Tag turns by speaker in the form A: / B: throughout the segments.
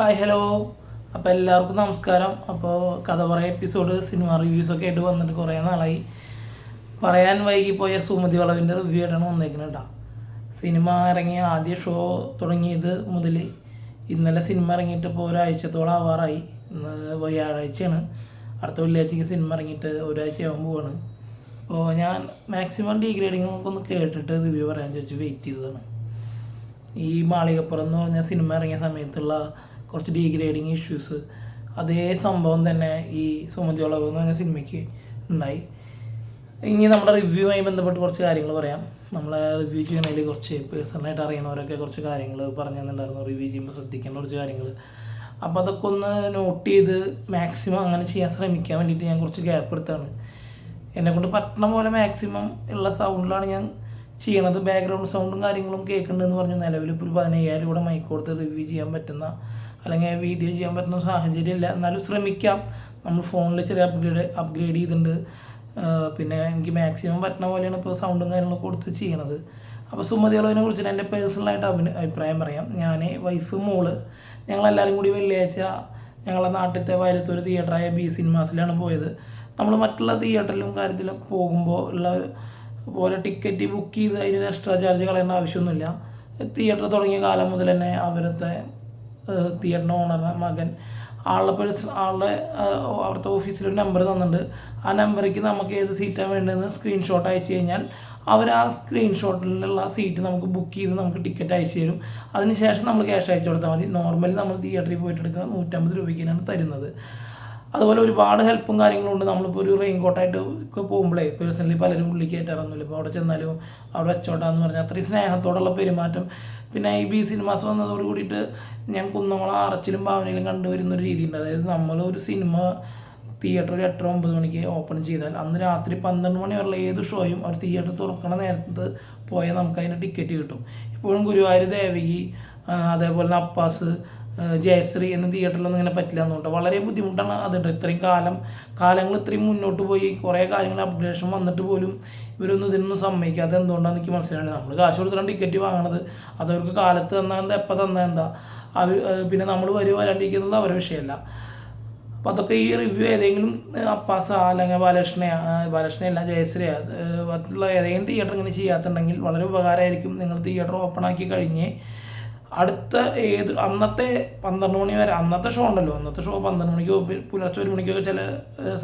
A: Hi hello. അപ്പോൾ എല്ലാവർക്കും നമസ്കാരം. അപ്പോൾ കഥ പറയ എപ്പിസോഡ് സിനിമ റിവ്യൂസ് ഒക്കെ ആയിട്ട് വന്നിട്ട് കുറേ നാളായി. പറയാൻ വൈകിപ്പോയ സുമതി വളവിന്റെ റിവ്യൂ ആയിട്ടാണ് വന്നേക്കുന്നത് കേട്ടോ സിനിമ ഇറങ്ങിയ ആദ്യ ഷോ തുടങ്ങിയത് മുതൽ ഇന്നലെ സിനിമ ഇറങ്ങിയിട്ട് ഇപ്പോൾ ഒരാഴ്ചത്തോളം ആവാറായി. ഇന്ന് വ്യാഴാഴ്ചയാണ്. അടുത്ത വെള്ളിയാഴ്ചക്ക് സിനിമ ഇറങ്ങിയിട്ട് ഒരാഴ്ചയാകുമ്പോൾ പോവാണ്. അപ്പോൾ ഞാൻ മാക്സിമം ഡീഗ്രേഡിംഗ് ഒക്കെ ഒന്ന് കേട്ടിട്ട് റിവ്യൂ പറയാൻ ചോദിച്ചു വെയിറ്റ് ചെയ്തതാണ്. ഈ മാളികപ്പുറം എന്ന് പറഞ്ഞ സിനിമ ഇറങ്ങിയ സമയത്തുള്ള കുറച്ച് ഡീഗ്രേഡിങ് ഇഷ്യൂസ് അതേ സംഭവം തന്നെ ഈ സുമതി എന്ന് പറഞ്ഞ സിനിമയ്ക്ക് ഉണ്ടായി. ഇനി നമ്മുടെ റിവ്യൂവുമായി ബന്ധപ്പെട്ട് കുറച്ച് കാര്യങ്ങൾ പറയാം. നമ്മളെ റിവ്യൂ ചെയ്യണതിൽ കുറച്ച് പേഴ്സണലായിട്ട് അറിയണവരൊക്കെ കുറച്ച് കാര്യങ്ങൾ പറഞ്ഞു തന്നിട്ടുണ്ടായിരുന്നു. റിവ്യൂ ചെയ്യുമ്പോൾ ശ്രദ്ധിക്കേണ്ട കുറച്ച് കാര്യങ്ങൾ. അപ്പോൾ അതൊക്കെ ഒന്ന് നോട്ട് ചെയ്ത് മാക്സിമം അങ്ങനെ ചെയ്യാൻ ശ്രമിക്കാൻ വേണ്ടിയിട്ട് ഞാൻ കുറച്ച് ഗ്യാപ്പ് എടുത്താണ്. എന്നെക്കൊണ്ട് പറ്റണ പോലെ മാക്സിമം ഉള്ള സൗണ്ടിലാണ് ഞാൻ ചെയ്യണത് ബാക്ക്ഗ്രൗണ്ട് സൗണ്ടും കാര്യങ്ങളും കേൾക്കുന്നുണ്ടെന്ന് പറഞ്ഞു. നിലവിൽ ഇപ്പോൾ ഒരു പതിനയ്യായിരം കൂടെ മൈക്ക് കൊടുത്ത് റിവ്യൂ ചെയ്യാൻ പറ്റുന്ന അല്ലെങ്കിൽ വീഡിയോ ചെയ്യാൻ പറ്റുന്ന സാഹചര്യം ഇല്ല. എന്നാലും ശ്രമിക്കാം. നമ്മൾ ഫോണിൽ ചെറിയ അപ്ഗ്രേഡ് അപ്ഗ്രേഡ് ചെയ്തിട്ടുണ്ട്. പിന്നെ എനിക്ക് മാക്സിമം പറ്റുന്ന പോലെയാണ് ഇപ്പോൾ സൗണ്ടും കാര്യങ്ങളൊക്കെ കൊടുത്ത് ചെയ്യണത്. അപ്പോൾ സുമതി അളവിനെ കുറിച്ചിട്ട് എന്റെ പേഴ്സണലായിട്ട് അഭിന അഭിപ്രായം പറയാം. ഞാൻ വൈഫ് മോൾ ഞങ്ങളെല്ലാവരും കൂടി വെള്ളിയാഴ്ച ഞങ്ങളുടെ നാട്ടിലത്തെ വയലത്തൊരു തിയേറ്ററായ ബി സിനിമാസിലാണ് പോയത്. നമ്മൾ മറ്റുള്ള തിയേറ്ററിലും കാര്യത്തിലും പോകുമ്പോൾ ഉള്ള പോലെ ടിക്കറ്റ് ബുക്ക് ചെയ്ത് അതിന് എക്സ്ട്രാ ചാർജ് കളയേണ്ട ആവശ്യമൊന്നുമില്ല. തിയേറ്റർ തുടങ്ങിയ കാലം മുതൽ തന്നെ അവരത്തെ തിയേറ്ററിന്റെ ഓണറിന്റെ മകൻ ആളുടെ പേഴ്സൺ ആളുടെ അവിടുത്തെ ഓഫീസിൽ ഒരു നമ്പർ തന്നിട്ടുണ്ട്. ആ നമ്പറിലേക്ക് നമുക്ക് ഏത് സീറ്റാണ് വേണ്ടതെന്ന് സ്ക്രീൻഷോട്ട് അയച്ചു കഴിഞ്ഞാൽ അവർ ആ സ്ക്രീൻഷോട്ടിലുള്ള സീറ്റ് നമുക്ക് ബുക്ക് ചെയ്ത് നമുക്ക് ടിക്കറ്റ് അയച്ചു തരും. അതിനുശേഷം നമ്മൾ ക്യാഷ് അയച്ചു കൊടുത്താൽ മതി. നോർമലി നമ്മൾ തിയേറ്ററിൽ പോയിട്ട് എടുക്കുന്ന നൂറ്റമ്പത് രൂപയ്ക്കാണ് തരുന്നത്. അതുപോലെ ഒരുപാട് ഹെൽപ്പും കാര്യങ്ങളും ഉണ്ട്. നമ്മളിപ്പോൾ ഒരു റെയിൻ കോട്ടായിട്ട് ഒക്കെ പോകുമ്പോഴേ പേഴ്സണലി പലരും ഉള്ളിൽ കയറ്റാറൊന്നുമില്ല ഇപ്പോൾ അവിടെ ചെന്നാലും അവിടെ വെച്ചോട്ടാന്ന് പറഞ്ഞാൽ അത്രയും സ്നേഹത്തോടുള്ള പെരുമാറ്റം. പിന്നെ ഈ ബി സിനിമാസ് വന്നതോട് കൂടിയിട്ട് ഞാൻ കുന്നംകുളം അറച്ചിലും ഭാവനയിലും കണ്ടുവരുന്ന ഒരു രീതിയുണ്ട്. അതായത് നമ്മൾ ഒരു സിനിമ തിയേറ്റർ ഒരു എട്ടര ഒമ്പത് മണിക്ക് ഓപ്പൺ ചെയ്താൽ അന്ന് രാത്രി പന്ത്രണ്ട് മണി വരെയുള്ള ഏത് ഷോയും അവർ തിയേറ്റർ തുറക്കണ നേരത്ത് പോയാൽ നമുക്ക് അതിന് ടിക്കറ്റ് കിട്ടും. ഇപ്പോഴും ഗുരുവായൂർ ദേവകി അതേപോലെ നപ്പാസ് ജയശ്രീ എന്ന തിയേറ്ററിലൊന്നും ഇങ്ങനെ പറ്റില്ല എന്നുകൊണ്ട് വളരെ ബുദ്ധിമുട്ടാണ് അതുണ്ട്. ഇത്രയും കാലം കാലങ്ങൾ ഇത്രയും മുന്നോട്ട് പോയി കുറേ കാര്യങ്ങൾ അപ്ഡേഷൻ വന്നിട്ട് പോലും ഇവരൊന്നും ഇതിനൊന്നും സമ്മതിക്കാതെ എന്തുകൊണ്ടാണെന്ന് എനിക്ക് മനസ്സിലായത് നമ്മൾ കാശ് കൊടുത്തിട്ടാണ് ടിക്കറ്റ് വാങ്ങണത്. അതവർക്ക് കാലത്ത് തന്നാൽ എന്താ എപ്പോൾ തന്നാൽ എന്താ? അവർ പിന്നെ നമ്മൾ വരി വരാണ്ടിരിക്കുന്നത് അവരുടെ വിഷയമല്ല. അപ്പോൾ അതൊക്കെ ഈ റിവ്യൂ ഏതെങ്കിലും അപ്പാസ അല്ലെങ്കിൽ ബാലകൃഷ്ണ ബാലകൃഷ്ണയല്ല ജയശ്രീ മറ്റുള്ള ഏതെങ്കിലും തിയേറ്റർ ഇങ്ങനെ ചെയ്യാത്തുണ്ടെങ്കിൽ വളരെ ഉപകാരമായിരിക്കും. നിങ്ങൾ തിയേറ്റർ ഓപ്പൺ ആക്കി കഴിഞ്ഞ് അടുത്ത ഏത് അന്നത്തെ പന്ത്രണ്ട് മണി വരെ അന്നത്തെ ഷോ ഉണ്ടല്ലോ. അന്നത്തെ ഷോ പന്ത്രണ്ട് മണിക്കോ പുലർച്ചെ ഒരു മണിക്കൊക്കെ ചില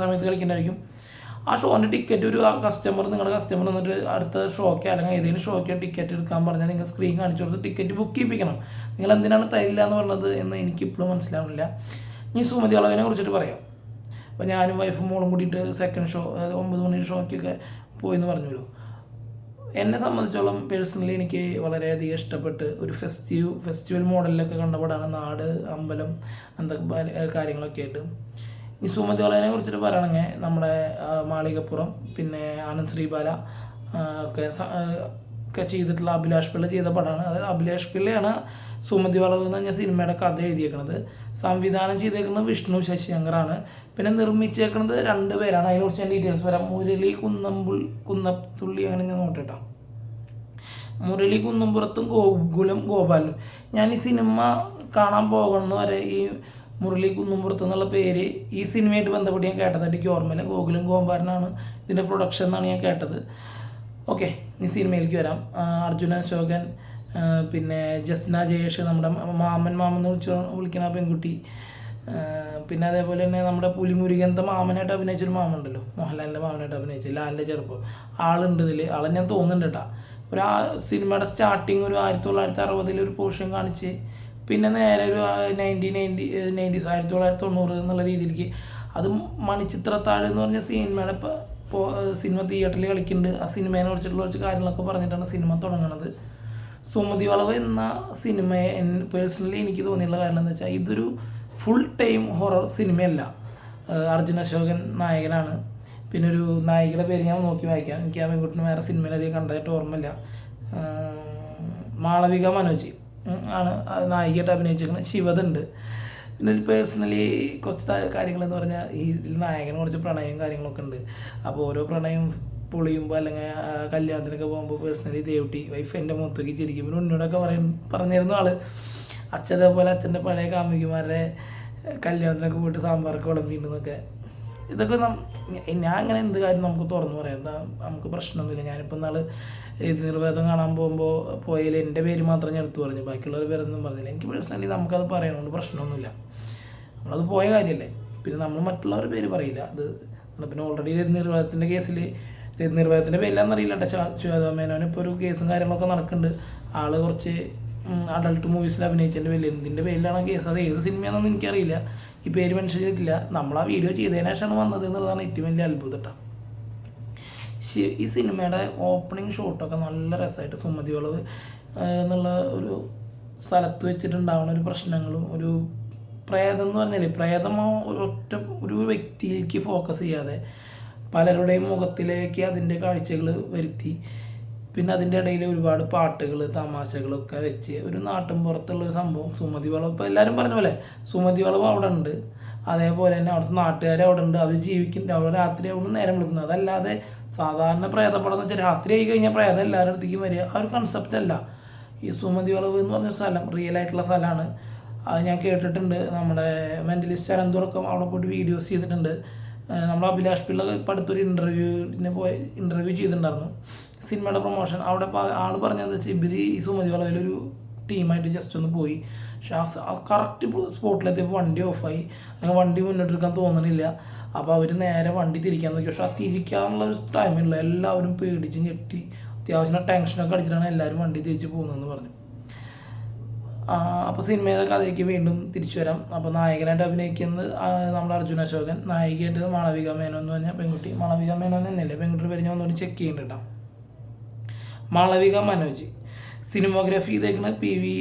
A: സമയത്ത് കളിക്കണ്ടായിരിക്കും ആ ഷോന്റെ ടിക്കറ്റ് ഒരു കസ്റ്റമർ നിങ്ങളുടെ കസ്റ്റമർ എന്നിട്ട് അടുത്ത ഷോക്ക് അല്ലെങ്കിൽ ഏതെങ്കിലും ഷോക്ക് ടിക്കറ്റ് എടുക്കാൻ പറഞ്ഞാൽ നിങ്ങൾ സ്ക്രീൻ കാണിച്ചു കൊടുത്ത് ടിക്കറ്റ് ബുക്ക് ചെയ്യിപ്പിക്കണം. നിങ്ങൾ എന്തിനാണ് തരില്ല എന്ന് പറഞ്ഞത് എന്ന് എനിക്കിപ്പോഴും മനസ്സിലാവുന്നില്ല. ഇനി സുമതി അളവിനെ കുറിച്ചിട്ട് പറയാം. അപ്പോൾ ഞാനും വൈഫും മോളും കൂടിയിട്ട് സെക്കൻഡ് ഷോ അതായത് ഒമ്പത് മണി ഷോയ്ക്കൊക്കെ പോയി എന്ന് പറഞ്ഞല്ലോ എന്നെ സംബന്ധിച്ചോളം പേഴ്സണലി എനിക്ക് വളരെയധികം ഇഷ്ടപ്പെട്ട് ഒരു ഫെസ്റ്റീവ് ഫെസ്റ്റിവൽ മോഡലിലൊക്കെ കണ്ടപാടാണ് നാട് അമ്പലം എന്തൊക്കെ കാര്യങ്ങളൊക്കെ ആയിട്ട്. ഈ സുമതി വളയനെ കുറിച്ചിട്ട് പറയണമെങ്കിൽ നമ്മുടെ മാളികപ്പുറം പിന്നെ ആനന്ദ് ശ്രീബാല ഒക്കെ ഒക്കെ ചെയ്തിട്ടുള്ള അഭിലാഷ് പിള്ള ചെയ്ത പടമാണ് അതായത് അഭിലാഷ് പിള്ളയാണ് സുമതി വളവ് എന്ന് പറഞ്ഞ സിനിമയുടെ കഥ എഴുതിയേക്കുന്നത് സംവിധാനം ചെയ്തേക്കുന്നത് വിഷ്ണു ശശിശങ്കറാണ്. പിന്നെ നിർമ്മിച്ചേക്കുന്നത് രണ്ട് പേരാണ്. അതിനെക്കുറിച്ച് ഞാൻ ഡീറ്റെയിൽസ് പറയാം മുരളി കുന്നമ്പുൾ കുന്നത്തുള്ളി അങ്ങനെ ഞാൻ നോട്ടേട്ടാ. മുരളി കുന്നമ്പുറത്തും ഗോകുലം ഗോപാലും ഞാൻ ഈ സിനിമ കാണാൻ പോകണമെന്ന് വരെ ഈ മുരളി കുന്നമ്പുറത്ത് എന്നുള്ള പേര് ഈ സിനിമയായിട്ട് ബന്ധപ്പെട്ട് ഞാൻ കേട്ടത് എനിക്ക് ഓർമ്മയില്ല ഗോകുലം ഗോപാലനാണ് ഇതിന്റെ പ്രൊഡക്ഷൻ എന്നാണ് ഞാൻ കേട്ടത്. ഓക്കെ ഈ സിനിമയിലേക്ക് വരാം. അർജുനൻ അർജുന അശോകൻ പിന്നെ ജസ്ന ജയേഷ് നമ്മുടെ മാമൻ മാമൻ എന്ന് വിളിച്ചു വിളിക്കുന്ന പെൺകുട്ടി. പിന്നെ അതേപോലെ തന്നെ നമ്മുടെ പുലിമുരുകന്റെ മാമനായിട്ട് അഭിനയിച്ചൊരു മാമുണ്ടല്ലോ. മോഹൻലാലിന്റെ മാമനായിട്ട് അഭിനയിച്ച ലാലിന്റെ ചെറുപ്പം. ആളുണ്ട് ഇതിൽ ആളെ ഞാൻ തോന്നുന്നുണ്ട് കേട്ടോ ഒരു ആ സിനിമയുടെ സ്റ്റാർട്ടിങ് ഒരു ആയിരത്തി തൊള്ളായിരത്തി അറുപതിൽ ഒരു പോർഷൻ കാണിച്ച് പിന്നെ നേരെ ഒരു നയന്റീൻ നയന്റി നയന്റീസ് ആയിരത്തി തൊള്ളായിരത്തി തൊണ്ണൂറ് എന്നുള്ള രീതിയിലേക്ക് അത് മണിച്ചിത്രത്താഴ് എന്ന് പറഞ്ഞ സിനിമയുടെ ഇപ്പോൾ സിനിമ തിയേറ്ററിൽ കളിക്കുന്നുണ്ട്. ആ സിനിമയെ കുറിച്ചിട്ടുള്ള കുറച്ച് കാര്യങ്ങളൊക്കെ പറഞ്ഞിട്ടാണ് സിനിമ തുടങ്ങുന്നത് സുമതി വളവ് എന്ന സിനിമയെ പേഴ്സണലി എനിക്ക് തോന്നിയുള്ള കാരണം എന്താ വെച്ചാൽ ഇതൊരു ഫുൾ ടൈം ഹൊറർ സിനിമയല്ല. അർജുൻ അശോകൻ നായകനാണ്. പിന്നെ ഒരു നായികയുടെ പേര് ഞാൻ നോക്കി വായിക്കാം. എനിക്ക് ആ പെൺകുട്ടിന് വേറെ സിനിമയിൽ അധികം കണ്ടതായിട്ട് ഓർമ്മയില്ല. മാളവിക മനോജ് ആണ് നായികയായിട്ട് അഭിനയിച്ചിരിക്കുന്നത്. ശിവതുണ്ട്. പിന്നെ പേഴ്സണലി കുറച്ച് കാര്യങ്ങളെന്ന് പറഞ്ഞാൽ ഈ നായകന് കുറച്ച് പ്രണയവും കാര്യങ്ങളൊക്കെ ഉണ്ട്. അപ്പോൾ ഓരോ പ്രണയം പൊളിയുമ്പോൾ അല്ലെങ്കിൽ കല്യാണത്തിനൊക്കെ പോകുമ്പോൾ പേഴ്സണലി ദേവട്ടി വൈഫ് എന്റെ മുഖത്തേക്ക് ചിരിക്കും. പിന്നെ ഉന്നോടൊക്കെ പറയും പറഞ്ഞിരുന്ന ആൾ അച്ഛൻ അതേപോലെ അച്ഛന്റെ പഴയ കാമുകിമാരുടെ കല്യാണത്തിനൊക്കെ പോയിട്ട് സാമ്പാറൊക്കെ വിളമ്പിണ്ടെന്നൊക്കെ ഇതൊക്കെ നം ഞാൻ അങ്ങനെ എന്ത് കാര്യം നമുക്ക് തുറന്നു പറയാം. എന്താ നമുക്ക് പ്രശ്നമൊന്നുമില്ല. ഞാനിപ്പോൾ നാൾ ഇത് നിർവേദം കാണാൻ പോകുമ്പോൾ പോയാൽ എന്റെ പേര് മാത്രം ഞാൻ എടുത്തു പറഞ്ഞു. ബാക്കിയുള്ളവർ പേരൊന്നും പറഞ്ഞില്ല. എനിക്ക് പേഴ്സണലി നമുക്കത് പറയണോണ്ട് പ്രശ്നമൊന്നുമില്ല. നമ്മളത് പോയ കാര്യമല്ലേ പിന്നെ നമ്മൾ മറ്റുള്ളവരുടെ പേര് പറയില്ല. അത് പിന്നെ ഓൾറെഡി നിർവേദത്തിന്റെ കേസിൽ നിർവാഹത്തിന്റെ പേരിലാണെന്നറിയില്ല കേട്ടോ. ശ്വേതാ മേനോന് ഇപ്പോൾ ഒരു കേസും കാര്യങ്ങളൊക്കെ നടക്കുന്നുണ്ട് ആൾ കുറച്ച് അഡൾട്ട് മൂവീസിൽ അഭിനയിച്ചതിന്റെ പേരിൽ എന്തിന്റെ പേരിലാണ് കേസ്? അത് ഏത് സിനിമയാണെന്നൊന്നും എനിക്കറിയില്ല. ഈ പേര് മെൻഷൻ ചെയ്തിട്ടില്ല. നമ്മൾ ആ വീഡിയോ ചെയ്തതിന് ശേഷമാണ് വന്നത് എന്നുള്ളതാണ് ഏറ്റവും വലിയ അത്ഭുതം കേട്ടോ. ഈ സിനിമയുടെ ഓപ്പണിംഗ് ഷോട്ടൊക്കെ നല്ല രസമായിട്ട് സുമതി വളവ് എന്നുള്ള ഒരു സ്ഥലത്ത് വെച്ചിട്ടുണ്ടാവുന്ന ഒരു പ്രശ്നങ്ങളും ഒരു പ്രേതം എന്ന് പറഞ്ഞാൽ പ്രേതമോ ഒറ്റ ഒരു വ്യക്തിക്ക് ഫോക്കസ് ചെയ്യാതെ പലരുടെയും മുഖത്തിലേക്ക് അതിന്റെ കാഴ്ചകൾ വരുത്തി. പിന്നെ അതിന്റെ ഇടയിൽ ഒരുപാട് പാട്ടുകൾ തമാശകളൊക്കെ വെച്ച് ഒരു നാട്ടിൻ പുറത്തുള്ള ഒരു സംഭവം. സുമതി വളവ്. ഇപ്പോൾ എല്ലാവരും പറഞ്ഞ പോലെ സുമതി വളവ് അവിടെ ഉണ്ട്. അതേപോലെ തന്നെ അവിടുത്തെ നാട്ടുകാർ അവിടെ ഉണ്ട്. അവർ ജീവിക്കുന്നുണ്ട്. അവിടെ രാത്രി അവിടെ നേരം വിളിക്കുന്നത് അതല്ലാതെ സാധാരണ പ്രേതപ്പടം എന്ന് വെച്ചാൽ രാത്രി ആയി കഴിഞ്ഞാൽ പ്രേതം എല്ലാവരുടെ അടുത്തേക്കും വരിക. ആ ഒരു കൺസെപ്റ്റ് അല്ല. ഈ സുമതി വളവ് എന്ന് പറഞ്ഞ സ്ഥലം റിയൽ ആയിട്ടുള്ള സ്ഥലമാണ്. അത് ഞാൻ കേട്ടിട്ടുണ്ട്. നമ്മുടെ മെന്റലിസ്റ്റ് അനന്തുറക്കം അവിടെ പോയിട്ട് വീഡിയോസ് ചെയ്തിട്ടുണ്ട്. ഏഹ് നമ്മുടെ അഭിലാഷ് പിള്ള ഇപ്പം അടുത്തൊരു ഇന്റർവ്യൂവിന് പോയി ഇന്റർവ്യൂ ചെയ്തിട്ടുണ്ടായിരുന്നു. സിനിമയുടെ പ്രൊമോഷൻ അവിടെ ആൾ പറഞ്ഞതെന്ന് വെച്ചാൽ ഇവർ ഈ സുമതി വളവിലൊരു ടീമായിട്ട് ജസ്റ്റ് ഒന്ന് പോയി. പക്ഷെ ആ കറക്റ്റ് സ്പോട്ടിലെത്തിയപ്പോൾ വണ്ടി ഓഫായി അല്ലെങ്കിൽ വണ്ടി മുന്നോട്ടെടുക്കാൻ തോന്നണില്ല. അപ്പോൾ അവർ നേരെ വണ്ടി തിരിക്കാൻ നോക്കി. പക്ഷെ ആ തിരിക്കാനുള്ള ഒരു ടൈമില്ല എല്ലാവരും പേടിച്ച് ഞെട്ടി. അത്യാവശ്യം ടെൻഷനൊക്കെ അടിച്ചിട്ടാണ് എല്ലാവരും വണ്ടി തിരിച്ച് പോകുന്നതെന്ന് പറഞ്ഞു. അപ്പോൾ സിനിമയുടെ കഥയ്ക്ക് വീണ്ടും തിരിച്ചു വരാം. അപ്പോൾ നായകനായിട്ട് അഭിനയിക്കുന്നത് നമ്മുടെ അർജുന അശോകൻ. നായികയായിട്ട് മാളവിക മേനോൻ എന്ന് പറഞ്ഞ പെൺകുട്ടി. മാളവിക മേനോൻ തന്നെയല്ലേ പെൺകുട്ടി പേര് ഒന്നുകൂടി ചെക്ക് ചെയ്യുന്നുണ്ട് കേട്ടോ. മാളവിക മനോജ്. സിനിമോഗ്രാഫി ചെയ്തേക്കുന്നത് P V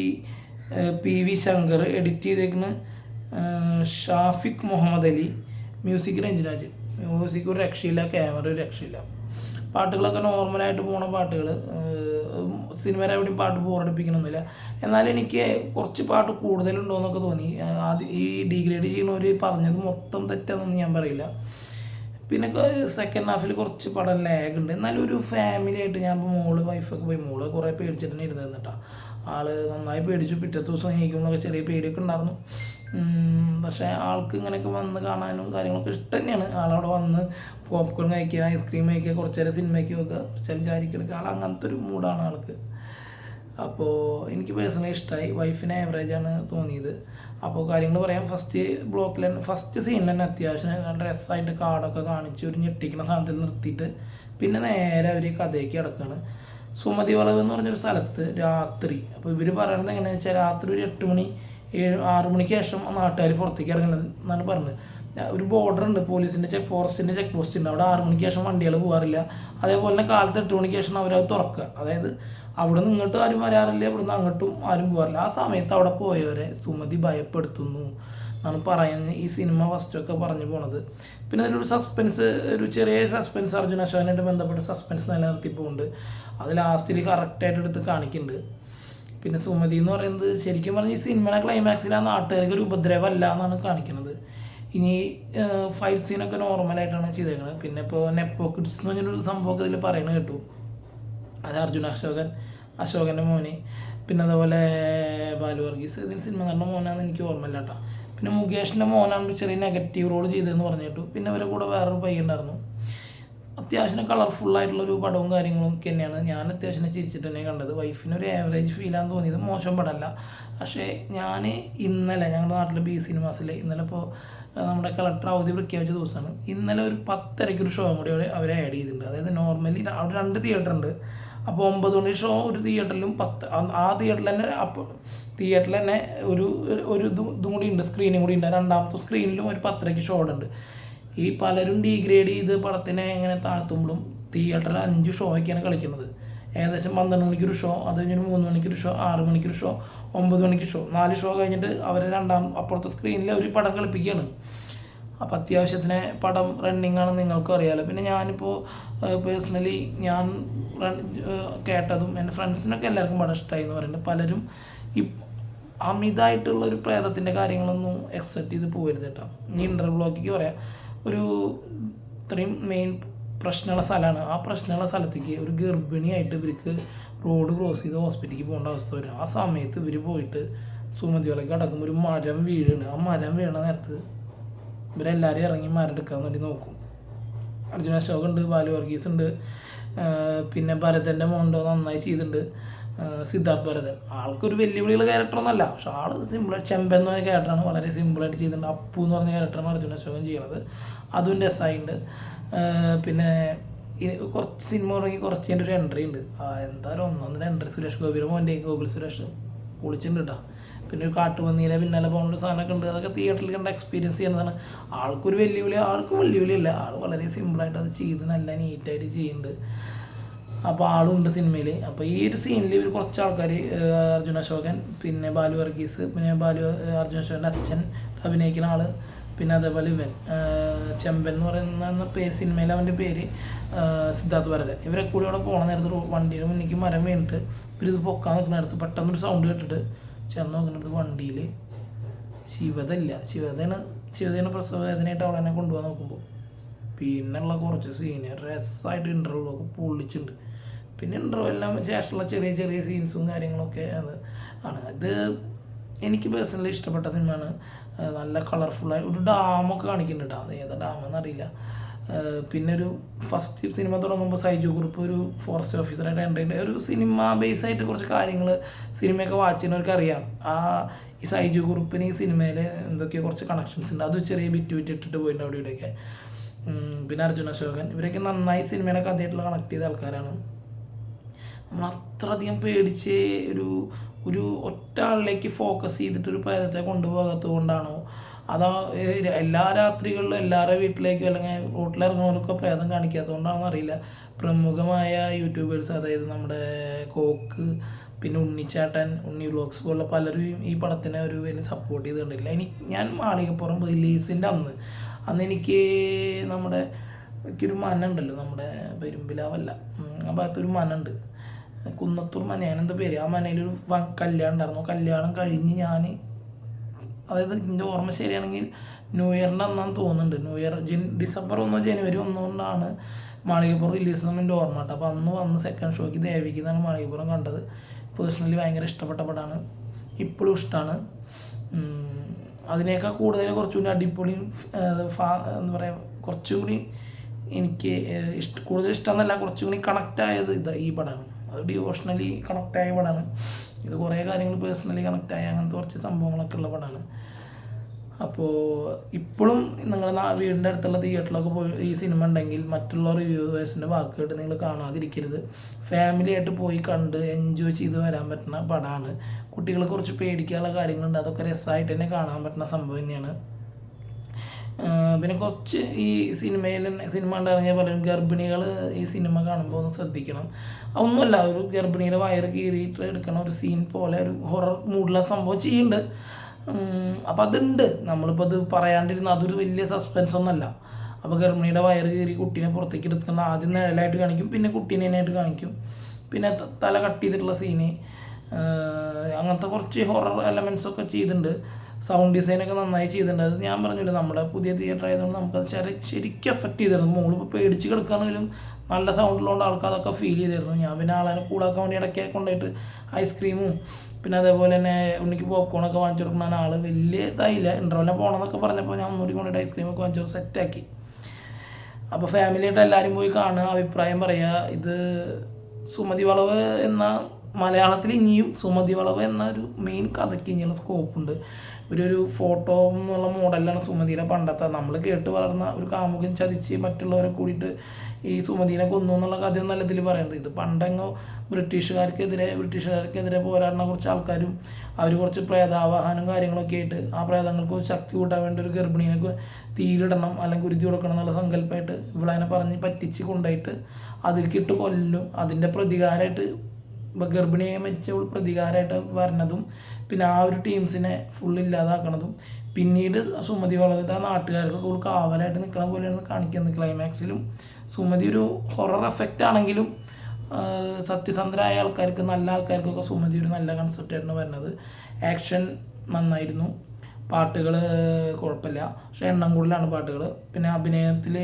A: P V Shankar. Edit ചെയ്തേക്കുന്നത് ഷാഫിഖ് മുഹമ്മദ് അലി. മ്യൂസിക് രഞ്ജനാജ് മ്യൂസിക് ഒരു രക്ഷയില്ല ക്യാമറ ഒരു രക്ഷയില്ല. പാട്ടുകളൊക്കെ നോർമലായിട്ട് പോണ പാട്ടുകൾ സിനിമയിൽ എവിടെയും പാട്ട് ബോറടിപ്പിക്കണമെന്നില്ല എന്നാൽ എനിക്ക് കുറച്ച് പാട്ട് കൂടുതലുണ്ടോ എന്നൊക്കെ തോന്നി ആദ്യം ഈ ഡിഗ്രേഡ് ചെയ്യുന്നവർ പറഞ്ഞത് മൊത്തം തെറ്റാണെന്ന് ഞാൻ പറയില്ല. പിന്നെ സെക്കൻഡ് ഹാഫിൽ കുറച്ച് പടം ലാഗ് ഉണ്ട്. എന്നാലും ഒരു ഫാമിലി ആയിട്ട് ഞാൻ ഇപ്പോൾ മോൾ വൈഫൊക്കെ പോയി. മോൾ കുറേ പേടിച്ചിട്ട് തന്നെ ആൾ നന്നായി പേടിച്ചു. പിറ്റത്തെ ദിവസം എണീക്കുമ്പോഴൊക്കെ ചെറിയ പേടിയൊക്കെ ഉണ്ടായിരുന്നു. പക്ഷേ ആൾക്ക് ഇങ്ങനെയൊക്കെ വന്ന് കാണാനും കാര്യങ്ങളൊക്കെ ഇഷ്ടം തന്നെയാണ്. ആളവിടെ വന്ന് പോപ്കോൺ കഴിക്കുക ഐസ്ക്രീം കഴിക്കുക കുറച്ച് നേരം സിനിമയ്ക്ക് വെക്കുക കുറച്ച് നേരം ചാരിക്ക് എടുക്കുക. ആൾ അങ്ങനത്തെ ഒരു മൂഡാണ് ആൾക്ക്. അപ്പോൾ എനിക്ക് പേഴ്സണലി ഇഷ്ടമായി വൈഫിന് ആവറേജാണ് തോന്നിയത്. അപ്പോൾ കാര്യങ്ങൾ പറയാം. ഫസ്റ്റ് ബ്ലോക്കിൽ തന്നെ ഫസ്റ്റ് സീനിൽ തന്നെ അത്യാവശ്യം ഡ്രസ്സായിട്ട് കാർഡൊക്കെ കാണിച്ച് ഒരു ഞെട്ടിക്കുന്ന സാധനത്തിൽ നിർത്തിയിട്ട് പിന്നെ നേരെ അവർ കഥയ്ക്ക് കിടക്കുകയാണ് സുമതി വളവ് എന്ന് പറഞ്ഞൊരു സ്ഥലത്ത് രാത്രി അപ്പോൾ ഇവർ പറയുന്നത് എങ്ങനെയാണെന്ന് വെച്ചാൽ രാത്രി ഒരു എട്ട് മണി ഏഴ് ആറ് മണിക്ക് ശേഷം നാട്ടുകാർ പുറത്തേക്ക് ഇറങ്ങുന്നത് എന്നാണ് പറഞ്ഞത്. ഒരു ബോർഡർ ഉണ്ട് പോലീസിന്റെ ചെക്ക് ഫോറസ്റ്റിന്റെ ചെക്ക് പോസ്റ്റ് ഉണ്ട്. അവിടെ ആറ് മണിക്ക് ശേഷം വണ്ടികൾ പോകാറില്ല. അതേപോലെ തന്നെ കാലത്ത് എട്ട് മണിക്ക് ശേഷം അവരത് തുറക്കുക. അതായത് അവിടെ നിന്ന് ഇങ്ങോട്ടും ആരും വരാറില്ല ഇവിടുന്ന് അങ്ങോട്ടും ആരും പോകാറില്ല. ആ സമയത്ത് അവിടെ പോയവരെ സുമതി ഭയപ്പെടുത്തുന്നു എന്നാണ് പറയുന്നത് ഈ സിനിമ ഫസ്റ്റൊക്കെ പറഞ്ഞു പോണത്. പിന്നെ അതിലൊരു സസ്പെൻസ് ഒരു ചെറിയ സസ്പെൻസ് അർജുന അശോകനായിട്ട് ബന്ധപ്പെട്ട് സസ്പെൻസ് നിലനിർത്തി പോകുന്നുണ്ട് അത് ലാസ്റ്റിൽ കറക്റ്റായിട്ട് എടുത്ത് കാണിക്കുന്നുണ്ട്. പിന്നെ സുമതി എന്ന് പറയുന്നത് ശരിക്കും പറഞ്ഞാൽ ഈ സിനിമയുടെ ക്ലൈമാക്സിൽ ആ നാട്ടുകാർക്ക് ഒരു ഉപദ്രവമല്ല എന്നാണ് കാണിക്കുന്നത്. ഇനി ഫൈറ്റ് സീനൊക്കെ നോർമലായിട്ടാണ് ചെയ്തേക്കുന്നത് പിന്നെ ഇപ്പോൾ നെപ്പോ കിഡ്സ് എന്ന് പറഞ്ഞൊരു സംഭവമൊക്കെ ഇതിൽ പറയുന്നത് കേട്ടു. അത് അർജുൻ അശോകൻ അശോകന്റെ മോനെ. പിന്നെ അതുപോലെ ബാലു വർഗീസ്. ഇതിന് സിനിമ നടന്ന മോനാന്ന് എനിക്ക് ഓർമ്മയില്ല കേട്ടോ പിന്നെ മുകേഷിന്റെ മോനാണ് ചെറിയ നെഗറ്റീവ് റോൾ ചെയ്തതെന്ന് പറഞ്ഞു കേട്ടു. പിന്നെ അവരെ കൂടെ വേറൊരു പയ്യുണ്ടായിരുന്നു അത്യാവശ്യം കളർഫുള്ളായിട്ടുള്ളൊരു പടവും കാര്യങ്ങളും ഒക്കെ തന്നെയാണ്. ഞാൻ അത്യാവശ്യം ചിരിച്ചിട്ട് തന്നെ കണ്ടത്. വൈഫിന് ഒരു ആവറേജ് ഫീലാന്ന് തോന്നിയത്. മോശം പടമല്ല. പക്ഷേ ഞാൻ ഇന്നലെ ഞങ്ങളുടെ നാട്ടിൽ ബി സിനിമാസിൽ ഇന്നലെ ഇപ്പോൾ നമ്മുടെ കളക്ടർ അവധി പ്രഖ്യാപിച്ച ദിവസമാണ്. ഇന്നലെ ഒരു പത്തരയ്ക്ക് ഒരു ഷോ കൂടി അവിടെ അവർ ആഡ് ചെയ്തിട്ടുണ്ട്. അതായത് നോർമലി അവിടെ രണ്ട് തിയേറ്റർ ഉണ്ട്. അപ്പോൾ ഒമ്പത് മണി ഷോ ഒരു തിയേറ്ററിലും പത്ത് ആ- തിയേറ്ററിൽ തന്നെ അപ്പോൾ തിയേറ്ററിൽ തന്നെ ഒരു ഒരു ഇതും കൂടി ഉണ്ട്. സ്ക്രീനും കൂടി ഉണ്ട്. രണ്ടാമത്തെ സ്ക്രീനിലും ഒരു പത്തരയ്ക്ക് ഷോ ഉണ്ട്. ഈ പലരും ഡീഗ്രേഡ് ചെയ്ത് പടത്തിനെ ഇങ്ങനെ താഴ്ത്തുമ്പോഴും തിയേറ്ററിൽ അഞ്ച് ഷോയ്ക്കാണ് കളിക്കുന്നത്. ഏകദേശം പന്ത്രണ്ട് മണിക്കൊരു ഷോ അത് കഴിഞ്ഞൊരു മൂന്ന് മണിക്കൊരു ഷോ ആറ് മണിക്കൊരു ഷോ ഒമ്പത് മണിക്ക് ഷോ നാല് ഷോ കഴിഞ്ഞിട്ട് അവർ രണ്ടാം അപ്പുറത്തെ സ്ക്രീനിൽ ഒരു പടം കളിപ്പിക്കുകയാണ്. അപ്പോൾ അത്യാവശ്യത്തിന് പടം റണ്ണിങ് ആണെന്ന് നിങ്ങൾക്കും അറിയാമല്ലോ പിന്നെ ഞാനിപ്പോൾ പേഴ്സണലി ഞാൻ റൺ കേട്ടതും എന്റെ ഫ്രണ്ട്സിനൊക്കെ എല്ലാവർക്കും പടം ഇഷ്ടമായി എന്ന് പറയുന്നുണ്ട്. പലരും ഈ അമിതമായിട്ടുള്ള ഒരു പ്രേതത്തിന്റെ കാര്യങ്ങളൊന്നും എക്സെപ്റ്റ് ചെയ്ത് പോകരുത് കേട്ടോ. ഈ ഇന്റർവ്യൂ ബ്ലോക്കിക്ക് പറയാം. ഒരു ഇത്രയും മെയിൻ പ്രശ്നമുള്ള സ്ഥലമാണ്. ആ പ്രശ്നമുള്ള സ്ഥലത്തേക്ക് ഒരു ഗർഭിണിയായിട്ട് ഇവർക്ക് റോഡ് ക്രോസ് ചെയ്ത് ഹോസ്പിറ്റലിലേക്ക് പോകേണ്ട അവസ്ഥ വരും. ആ സമയത്ത് ഇവർ പോയിട്ട് സുമതികളൊക്കെ അടക്കുമ്പോൾ ഒരു മരം വീഴുന്നു. ആ മരം വീണ നേരത്ത് ഇവരെല്ലാവരും ഇറങ്ങി മരം എടുക്കാൻ വേണ്ടി നോക്കും. അർജുന അശോക് ഉണ്ട് ബാലു വർഗീസ് ഉണ്ട് പിന്നെ ഭരതന്റെ മോണ്ടോ നന്നായി ചെയ്തിട്ടുണ്ട്. സിദ്ധാർത്ഥ് ഭരതൻ. ആൾക്കൊരു വെല്ലുവിളിയുള്ള ക്യാരക്ടറൊന്നുമല്ല പക്ഷെ ആൾ സിമ്പിൾ ചെമ്പൻ എന്ന് പറഞ്ഞ ക്യാരക്ടറാണ് വളരെ സിമ്പിളായിട്ട് ചെയ്തിട്ടുണ്ട്. അപ്പു എന്ന് പറഞ്ഞ ക്യാരക്ടറാണ് അർജുന അശോകൻ ചെയ്യണത്. അതും രസമായിട്ടുണ്ട് പിന്നെ കുറച്ച് സിനിമ തുടങ്ങി കുറച്ച് എന്റെ ഒരു എൻട്രി ഉണ്ട്. എന്തായാലും ഒന്നൊന്നര എൻട്രി സുരേഷ് ഗോപിയുടെ മോന്റെ ഗോകുൽ സുരേഷ് പൊളിച്ചിട്ടുണ്ട് കേട്ടോ പിന്നെ ഒരു കാട്ടുപന്നീനെ പിന്നാലെ പോകുന്ന സാധനമൊക്കെ ഉണ്ട്. അതൊക്കെ തിയേറ്ററിൽ കണ്ട എക്സ്പീരിയൻസ് ചെയ്യുന്നതാണ്. ആൾക്കൊരു വെല്ലുവിളി ആൾക്കും വെല്ലുവിളിയല്ല. ആൾ വളരെ സിമ്പിളായിട്ട് അത് ചെയ്ത് നല്ല നീറ്റായിട്ട് ചെയ്യുന്നുണ്ട്. അപ്പോൾ ആളുണ്ട് സിനിമയിൽ അപ്പോൾ ഈ ഒരു സീനിൽ ഇവർ കുറച്ച് ആൾക്കാർ അർജുന അശോകൻ പിന്നെ ബാലു വർഗീസ് പിന്നെ ബാലു അർജുന അശോകന്റെ അച്ഛൻ അഭിനയിക്കുന്ന ആൾ പിന്നെ അതേപോലെ ഇവൻ ചെമ്പൻ എന്ന് പറയുന്ന പേര് സിനിമയിൽ അവന്റെ പേര് സിദ്ധാർത്ഥ് ഭരതൻ. ഇവരെ കൂടി അവിടെ പോകണ നേരത്ത് വണ്ടിയുടെ മുന്നിലേക്ക് മരം വീണിട്ട് ഇത് പൊക്കാൻ നിൽക്കുന്ന നേരത്ത് പെട്ടെന്നൊരു സൗണ്ട് കേട്ടിട്ട് ചെന്ന് നോക്കുന്നിടത്ത് വണ്ടിയിൽ ശിവതല്ല. ശിവതയാണ് ശിവതയാണ് പ്രസവ വേദനയായിട്ട് അവളെ തന്നെ കൊണ്ടുപോകാൻ നോക്കുമ്പോൾ പിന്നെയുള്ള കുറച്ച് സീനിയർ രസമായിട്ട് ഇന്റർവ്യൂ ഒക്കെ പൊള്ളിച്ചിട്ടുണ്ട്. പിന്നെ ഇന്റർവെല്ലാം ശേഷമുള്ള ചെറിയ ചെറിയ സീൻസും കാര്യങ്ങളൊക്കെ അത് ആണ്. ഇത് എനിക്ക് പേഴ്സണലി ഇഷ്ടപ്പെട്ട സിനിമയാണ്. നല്ല കളർഫുള്ളായി ഒരു ഡാമൊക്കെ കാണിക്കുന്നുണ്ട് അത് ഏതാ ഡാമെന്ന് അറിയില്ല. പിന്നെ ഒരു ഫസ്റ്റ് സിനിമ തുടങ്ങുമ്പോൾ സൈജു ഗ്രൂപ്പ് ഒരു ഫോറസ്റ്റ് ഓഫീസറായിട്ട് എന്റർ ചെയ്യുന്നുണ്ട് ഒരു സിനിമ ബേസ് ആയിട്ട് കുറച്ച് കാര്യങ്ങൾ സിനിമയൊക്കെ വാച്ച് ചെയ്യുന്നവർക്ക് അറിയാം. ആ ഈ സൈജു ഗ്രൂപ്പിന് ഈ സിനിമയിൽ എന്തൊക്കെയോ കുറച്ച് കണക്ഷൻസ് ഉണ്ട്. അത് ചെറിയ ബിറ്റ് വിറ്റ് ഇട്ടിട്ട് പോയിട്ടുണ്ട് അവിടെ ഇവിടെയൊക്കെ. പിന്നെ അർജുന അശോകൻ. ഇവരൊക്കെ നന്നായി സിനിമയുടെ കഥയായിട്ടുള്ള കണക്ട് ചെയ്ത ആൾക്കാരാണ്. നമ്മൾ അത്രയധികം പേടിച്ച് ഒരു ഒരു ഒറ്റ ആളിലേക്ക് ഫോക്കസ് ചെയ്തിട്ട് ഒരു പ്രേതത്തെ കൊണ്ടുപോകാത്തത് കൊണ്ടാണോ? അതോ എല്ലാ രാത്രികളിലും എല്ലാവരുടെ വീട്ടിലേക്കും അല്ലെങ്കിൽ റോട്ടിലിറങ്ങുന്നവർക്കൊക്കെ പ്രേതം കാണിക്കാത്തതുകൊണ്ടാണെന്ന് അറിയില്ല. പ്രമുഖമായ യൂട്യൂബേഴ്സ് അതായത് നമ്മുടെ കോക്ക് പിന്നെ ഉണ്ണിച്ചാട്ടൻ ഉണ്ണി വ്ലോഗ്സ് പോലുള്ള പലരും ഈ പടത്തിനെ ഒരു എന്നെ സപ്പോർട്ട് ചെയ്ത് കണ്ടില്ല ഞാൻ മാളികപ്പുറം റിലീസിന്റെ അന്ന് അന്ന് എനിക്ക് നമ്മുടെ എനിക്കൊരു മനുണ്ടല്ലോ നമ്മുടെ പെരുമ്പിലാവല്ല. ആ ഭാഗത്തൊരു മന ഉണ്ട് കുന്നത്തൂർ മന എന്താ പേര്. ആ മനയിലൊരു കല്യാണം ഉണ്ടായിരുന്നു. കല്യാണം കഴിഞ്ഞ് ഞാൻ അതായത് എന്റെ ഓർമ്മ ശരിയാണെങ്കിൽ ന്യൂ ഇയറിന്റെ അന്നാന്ന് തോന്നുന്നുണ്ട്. ന്യൂ ഇയർ ജൻ ഡിസംബർ ഒന്നോ ജനുവരി ഒന്നോ കൊണ്ടാണ് മാളികപ്പുറം റിലീസ് എന്ന് എന്റെ ഓർമ്മ കേട്ടോ. അപ്പോൾ അന്ന് വന്ന് സെക്കൻഡ് ഷോയ്ക്ക് ദേവിക്ക് എന്നാണ് മാളികപ്പുറം കണ്ടത്. പേഴ്സണലി ഭയങ്കര ഇഷ്ടപ്പെട്ട പടമാണ് ഇപ്പോഴും ഇഷ്ടമാണ് അതിനേക്കാൾ കൂടുതൽ കുറച്ചുകൂടി അടിപൊളിയും അടിപൊളി ഫാ- എന്താ പറയുക കുറച്ചും കൂടി എനിക്ക് ഇഷ്ട കൂടുതൽ ഇഷ്ടമെന്നല്ല കുറച്ചും കൂടി കണക്റ്റായത് ഇത് ഈ പടമാണ്. അത് ഡിവോഷണലി കണക്റ്റ് ആയ പടമാണ് ഇത് കുറേ കാര്യങ്ങൾ പേഴ്സണലി കണക്റ്റ് ആയ അങ്ങനത്തെ കുറച്ച് സംഭവങ്ങളൊക്കെ ഉള്ള പടമാണ് അപ്പോൾ ഇപ്പോഴും നിങ്ങളുടെ വീടിന്റെ അടുത്തുള്ള തിയേറ്ററിലൊക്കെ പോയി ഈ സിനിമ ഉണ്ടെങ്കിൽ മറ്റുള്ള റിവ്യൂവേഴ്സിന്റെ വാക്ക് കേട്ട് നിങ്ങൾ കാണാതിരിക്കരുത്. ഫാമിലി ആയിട്ട് പോയി കണ്ട് എൻജോയ് ചെയ്ത് വരാൻ പറ്റുന്ന പടമാണ് കുട്ടികളെ കുറച്ച് പേടിക്കാനുള്ള കാര്യങ്ങളുണ്ട്. അതൊക്കെ രസമായിട്ട് തന്നെ കാണാൻ പറ്റുന്ന സംഭവം തന്നെയാണ്. പിന്നെ കുറച്ച് ഈ സിനിമയിൽ സിനിമ കണ്ടിറങ്ങിയ പലരും ഗർഭിണികൾ ഈ സിനിമ കാണുമ്പോൾ ഒന്ന് ശ്രദ്ധിക്കണം. ഒന്നുമല്ല ഒരു ഗർഭിണിയുടെ വയറ് കീറിയിട്ട് എടുക്കണ ഒരു സീൻ പോലെ ഒരു ഹൊറർ മൂഡിലുള്ള സംഭവം ചെയ്യുന്നുണ്ട്. അപ്പം അതുണ്ട്. നമ്മളിപ്പോൾ അത് പറയാണ്ടിരുന്ന അതൊരു വലിയ സസ്പെൻസ് ഒന്നല്ല. അപ്പോൾ ഗർഭിണിയുടെ വയറ് കീറി കുട്ടീനെ പുറത്തേക്ക് എടുക്കുന്ന ആദ്യം നിഴലായിട്ട് കാണിക്കും പിന്നെ കുട്ടീനെ ആയിട്ട് കാണിക്കും. പിന്നെ തല കട്ട് ചെയ്തിട്ടുള്ള സീന് അങ്ങനത്തെ കുറച്ച് ഹൊറർ എലമെൻസ് ഒക്കെ ചെയ്തിട്ടുണ്ട്. സൗണ്ട് ഡിസൈനൊക്കെ നന്നായി ചെയ്തിട്ടുണ്ട്. അത് ഞാൻ പറഞ്ഞില്ല നമ്മുടെ പുതിയ തിയേറ്റർ ആയതുകൊണ്ട് നമുക്കത് ശരി ശരിക്കും എഫക്റ്റ് ചെയ്തിരുന്നു. മോളിപ്പോൾ പേടിച്ച് കിടക്കുകയാണെങ്കിലും നല്ല സൗണ്ടിലുകൊണ്ട് ആൾക്ക് അതൊക്കെ ഫീൽ ചെയ്തിരുന്നു. ഞാൻ പിന്നെ ആളെ കൂടാക്കാൻ വേണ്ടി ഇടയ്ക്ക് കൊണ്ടുപോയിട്ട് ഐസ്ക്രീമും പിന്നെ അതേപോലെ തന്നെ ഉണ്ണിക്ക് പോപ്കോണൊക്കെ വാങ്ങിച്ചു കൊടുക്കുന്ന ആൾ വലിയ ഇതായില്ല. ഇന്റർവെല്ലിനെ പോകണമെന്നൊക്കെ പറഞ്ഞപ്പോൾ ഞാൻ ഒന്നുകൂടി കൊണ്ടുപോയിട്ട് ഐസ്ക്രീമൊക്കെ വാങ്ങിച്ചു സെറ്റാക്കി അപ്പോൾ ഫാമിലിയായിട്ട് എല്ലാവരും പോയി കാണുക അഭിപ്രായം പറയുക. ഇത് സുമതി വളവ് എന്ന മലയാളത്തിൽ ഇനിയും സുമതി വളവ് എന്ന ഒരു മെയിൻ കഥയ്ക്ക് ഇനിയുള്ള സ്കോപ്പുണ്ട് ഒരു ഒരു ഫോട്ടോ എന്നുള്ള മോഡലാണ് സുമതിയുടെ പണ്ടത്തെ. നമ്മൾ കേട്ട് വളർന്ന ഒരു കാമുകൻ ചതിച്ച് മറ്റുള്ളവരെ കൂടിയിട്ട് ഈ സുമതിനെ കൊന്നു എന്നുള്ള കഥയൊന്നല്ല ഇതിൽ പറയുന്നത്. ഇത് പണ്ടെങ്ങോ ബ്രിട്ടീഷുകാർക്കെതിരെ ബ്രിട്ടീഷുകാർക്കെതിരെ പോരാടുന്ന കുറച്ച് ആൾക്കാരും അവർ കുറച്ച് പ്രേതാവാഹനം കാര്യങ്ങളൊക്കെ ആയിട്ട് ആ പ്രേതങ്ങൾക്ക് ശക്തി കൂട്ടാൻ വേണ്ടി ഒരു ഗർഭിണീനൊക്കെ തീരിടണം അല്ലെങ്കിൽ കുരുതി കൊടുക്കണം എന്നുള്ള സങ്കല്പമായിട്ട് ഇവളതിനെ പറഞ്ഞ് പറ്റിച്ച് കൊണ്ടായിട്ട് അതിൽക്കിട്ട് കൊല്ലും. അതിന്റെ പ്രതികാരമായിട്ട് ഗർഭിണിയെ മരിച്ച പ്രതികാരമായിട്ട് വരണതും പിന്നെ ആ ഒരു ടീംസിനെ ഫുൾ ഇല്ലാതാക്കണതും പിന്നീട് സുമതി വളവിത നാട്ടുകാർക്കൊക്കെ ഉള്ള കാവലായിട്ട് നിൽക്കണ പോലെയാണ് കാണിക്കുന്നത് ക്ലൈമാക്സിലും സുമതി ഒരു ഹൊറർ എഫക്റ്റ് ആണെങ്കിലും സത്യസന്ധരായ ആൾക്കാർക്ക് നല്ല ആൾക്കാർക്കൊക്കെ സുമതി ഒരു നല്ല കൺസെപ്റ്റായിട്ടാണ് വരുന്നത്. ആക്ഷൻ നന്നായിരുന്നു. പാട്ടുകൾ കുഴപ്പമില്ല. പക്ഷേ എണ്ണം കൂടുതലാണ് പാട്ടുകൾ പിന്നെ അഭിനയത്തിൽ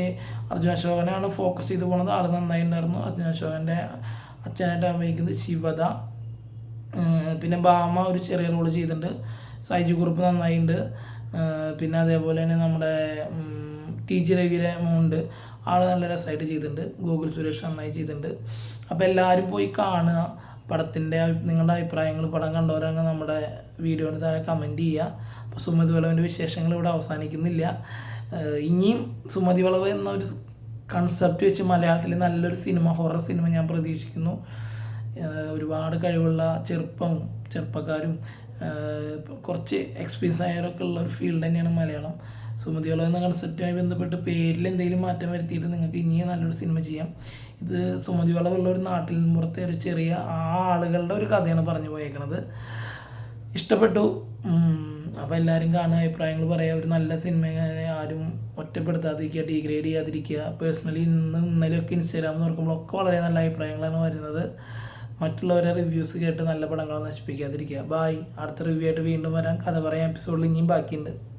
A: അർജുന അശോകനാണ് ഫോക്കസ് ചെയ്ത് പോണത്. ആൾ നന്നായിട്ടുണ്ടായിരുന്നു അർജുന അശോകന്റെ അച്ഛനായിട്ട് അഭിനയിക്കുന്നത് ശിവദ പിന്നെ ബാമ ഒരു ചെറിയ റോൾ ചെയ്തിട്ടുണ്ട്. സൈജു കുറുപ്പ് നന്നായിട്ടുണ്ട് പിന്നെ അതേപോലെ തന്നെ നമ്മുടെ ടി ജി രവിയുടെ മോണ്ട് ആൾ നല്ല രസമായിട്ട് ചെയ്തിട്ടുണ്ട്. ഗൂഗിൾ സുരേഷ് നന്നായി ചെയ്തിട്ടുണ്ട്. അപ്പോൾ എല്ലാവരും പോയി കാണുക. പടത്തിന്റെ നിങ്ങളുടെ അഭിപ്രായങ്ങൾ പടം കണ്ടവരങ്ങ് നമ്മുടെ വീഡിയോന് താഴെ കമന്റ് ചെയ്യുക. അപ്പോൾ സുമതി വളവിന്റെ വിശേഷങ്ങൾ ഇവിടെ അവസാനിക്കുന്നില്ല. ഇനിയും സുമതി വളവ് എന്നൊരു കൺസെപ്റ്റ് വെച്ച് മലയാളത്തിൽ നല്ലൊരു സിനിമ ഹൊറർ സിനിമ ഞാൻ പ്രതീക്ഷിക്കുന്നു. ഒരുപാട് കഴിവുള്ള ചെറുപ്പം ചെറുപ്പക്കാരും കുറച്ച് എക്സ്പീരിയൻസ് ആയവരൊക്കെ ഉള്ള ഒരു ഫീൽഡ് തന്നെയാണ് മലയാളം. സുമതിയോളം എന്ന കൺസെപ്റ്റുമായി ബന്ധപ്പെട്ട് പേരിൽ എന്തെങ്കിലും മാറ്റം വരുത്തിയിട്ട് നിങ്ങൾക്ക് ഇനിയും നല്ലൊരു സിനിമ ചെയ്യാം. ഇത് സുമതി ഉള്ള ഒരു നാട്ടിൽ പുറത്തെ ഒരു ചെറിയ ആ ആളുകളുടെ ഒരു കഥയാണ് പറഞ്ഞു പോയേക്കണത്. ഇഷ്ടപ്പെട്ടു. അപ്പോൾ എല്ലാവരും കാണുക അഭിപ്രായങ്ങൾ പറയുക ഒരു നല്ല സിനിമ ആരും ഒറ്റപ്പെടുത്താതിരിക്കുക ഡീഗ്രേഡ് ചെയ്യാതിരിക്കുക. പേഴ്സണലി ഇന്ന് ഇന്നലെയൊക്കെ ഇൻസ്റ്റാഗ്രാം നോക്കുമ്പോഴൊക്കെ വളരെ നല്ല അഭിപ്രായങ്ങളാണ് വരുന്നത്. മറ്റുള്ളവരെ റിവ്യൂസ് കേട്ട് നല്ല പടങ്ങൾ നശിപ്പിക്കാതിരിക്കുക. ബായ് അടുത്ത റിവ്യൂ ആയിട്ട് വീണ്ടും വരാം. കഥ പറയാൻ എപ്പിസോഡിൽ ഇനിയും ബാക്കിയുണ്ട്.